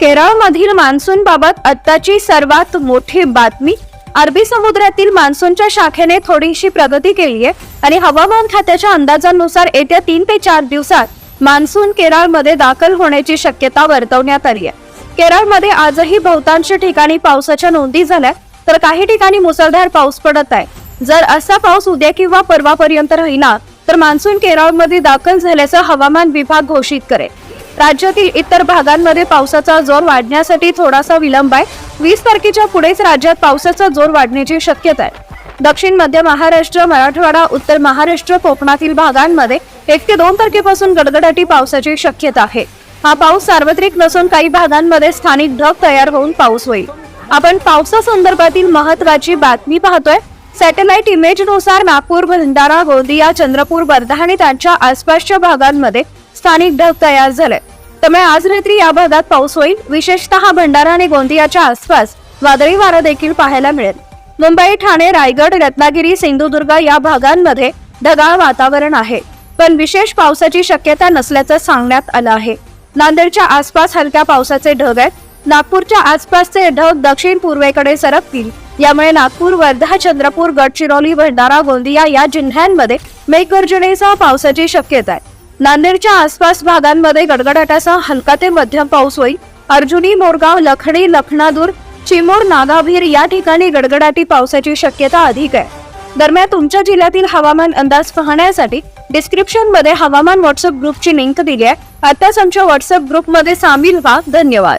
केरळमधील मान्सून बाबत आत्ताची सर्वात मोठी बातमी. अरबी समुद्रातील मान्सूनच्या शाखेने थोडीशी प्रगती केली आहे आणि हवामान खात्याच्या अंदाजानुसार येत्या तीन ते चार दिवसात मान्सून केरळमध्ये दाखल होण्याची शक्यता वर्तवण्यात आली आहे. केरळमध्ये आजही बहुतांश ठिकाणी पावसाच्या नोंदी झाल्या तर काही ठिकाणी मुसळधार पाऊस पडत आहे. जर असा पाऊस उद्या किंवा परवापर्यंत राहिला तर मान्सून केरळमध्ये दाखल झाल्याचं हवामान विभाग घोषित करेल. राज्यातील इतर भागांमध्ये पावसाचा जोर वाढण्यासाठी थोडासा विलंब आहे. वीस तारखेच्या पुढेच राज्यात पावसाचा जोर वाढण्याची शक्यता आहे. दक्षिण मध्य महाराष्ट्र मराठवाडा उत्तर महाराष्ट्र कोकणातील भागांमध्ये एक ते दोन तारखेपासून गडगडाटी पावसाची शक्यता आहे. हा पाऊस सार्वत्रिक नसून काही भागांमध्ये स्थानिक ढग तयार होऊन पाऊस होईल. आपण पावसासंदर्भातील महत्वाची बातमी पाहतोय. सॅटेलाइट इमेजनुसार नागपूर भंडारा गोंदिया चंद्रपूर वर्धा आणि त्यांच्या आसपासच्या भागांमध्ये स्थानिक ढग तयार झाले. त्यामुळे आज रात्री या भागात पाऊस होईल. विशेषतः भंडारा आणि गोंदियाच्या आसपास वादळी वारा देखील पाहायला मिळेल. मुंबई ठाणे रायगड रत्नागिरी सिंधुदुर्ग या भागांमध्ये ढगाळ वातावरण आहे. पण विशेष पावसाची शक्यता नसल्याचं सांगण्यात आलं आहे. नांदेडच्या आसपास हलक्या पावसाचे ढग आहेत. नागपूरच्या आसपासचे ढग दक्षिण पूर्वेकडे सरकतील. यामुळे नागपूर वर्धा चंद्रपूर गडचिरोली भंडारा गोंदिया या जिल्ह्यांमध्ये मेघगर्जनेसह पावसाची शक्यता आहे. नांदेडच्या आसपास भागांमध्ये गडगडाटासह हलका ते मध्यम पाऊस होईल. अर्जुनी मोरगाव लखणी लखनादूर चिमूर नागाभीर या ठिकाणी गडगडाटी पावसाची शक्यता अधिक आहे. दरम्यान तुमच्या जिल्ह्यातील हवामान अंदाज पाहण्यासाठी डिस्क्रिप्शनमध्ये हवामान व्हॉट्सअप ग्रुपची लिंक दिली आहे. आताच आमच्या व्हॉट्सअप ग्रुपमध्ये सामील व्हा. धन्यवाद.